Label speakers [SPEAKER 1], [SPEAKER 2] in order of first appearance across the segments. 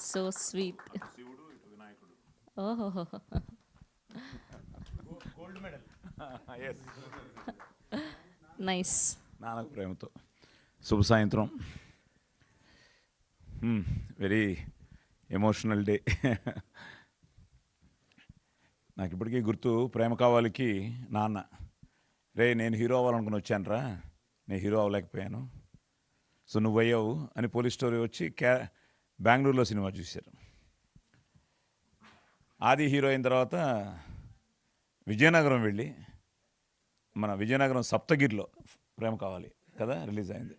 [SPEAKER 1] So sweet ఓహో nice
[SPEAKER 2] Nannaku Prematho. శుభ సాయంత్రం. వెరీ ఎమోషనల్ డే నాకు ఇప్పటికీ గుర్తు ప్రేమ కావాలికి నాన్న రే నేను హీరో అవ్వాలనుకుని వచ్చానురా. నేను హీరో అవ్వలేకపోయాను. సో నువ్వు అయ్యావు అని పోలీస్ స్టోరీ వచ్చి క్యా బెంగళూరులో సినిమా చూశారు. ఆది హీరో అయిన తర్వాత విజయనగరం వెళ్ళి మన విజయనగరం సప్తగిరిలో ప్రేమ కావాలి కదా రిలీజ్ అయింది.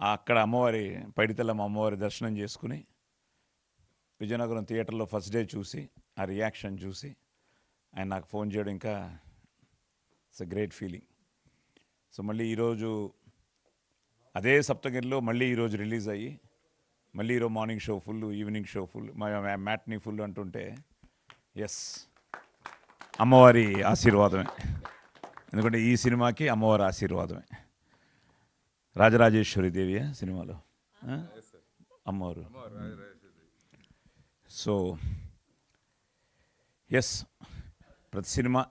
[SPEAKER 2] అక్కడ అమ్మవారి పైడితల్లమ్మ అమ్మవారి దర్శనం చేసుకుని విజయనగరం థియేటర్లో ఫస్ట్ డే చూసి ఆ రియాక్షన్ చూసి ఆయన నాకు ఫోన్ చేయడం ఇంకా ఇట్స్ గ్రేట్ ఫీలింగ్. సో మళ్ళీ ఈరోజు అదే సప్తగిరిలో మళ్ళీ ఈరోజు రిలీజ్ అయ్యి మళ్ళీ ఈరోజు morning show full evening show full matinee full అంటుంటే ఎస్ అమ్మవారి ఆశీర్వాదమే. ఎందుకంటే ఈ సినిమాకి అమ్మవారి ఆశీర్వాదమే. రాజరాజేశ్వరి దేవి సినిమాలో? అమ్మవారు. సో ఎస్ ప్రతి సినిమా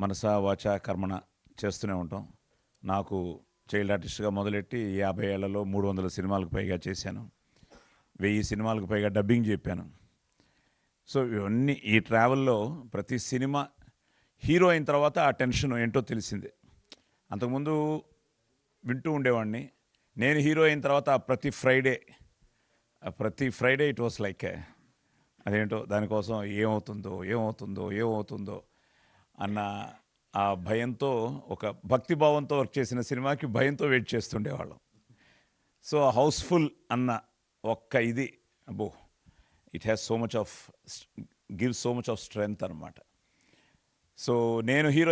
[SPEAKER 2] మనసా వాచ కర్మణ చేస్తూనే ఉంటాం. నాకు చైల్డ్ ఆర్టిస్ట్గా మొదలెట్టి యాభై ఏళ్ళలో మూడు వందల సినిమాలకు పైగా చేశాను. వెయ్యి సినిమాలకు పైగా డబ్బింగ్ చెప్పాను. సో ఇవన్నీ ఈ ట్రావెల్లో ప్రతి సినిమా హీరో అయిన తర్వాత ఆ టెన్షన్ ఏంటో తెలిసిందే. అంతకుముందు వింటూ ఉండేవాడిని. నేను హీరో అయిన తర్వాత ప్రతి ఫ్రైడే ప్రతి ఫ్రైడే ఇట్ వాస్ లైక్ అదేంటో దానికోసం ఏమవుతుందో ఏమవుతుందో ఏమవుతుందో అన్న ఆ భయంతో ఒక భక్తిభావంతో వర్క్ చేసిన సినిమాకి భయంతో వెయిట్ చేస్తుండేవాళ్ళం. సో హౌస్ఫుల్ అన్న ఒక్క ఇది అబ్బో it has so much of give so much of strength అనమాట సో నేను హీరో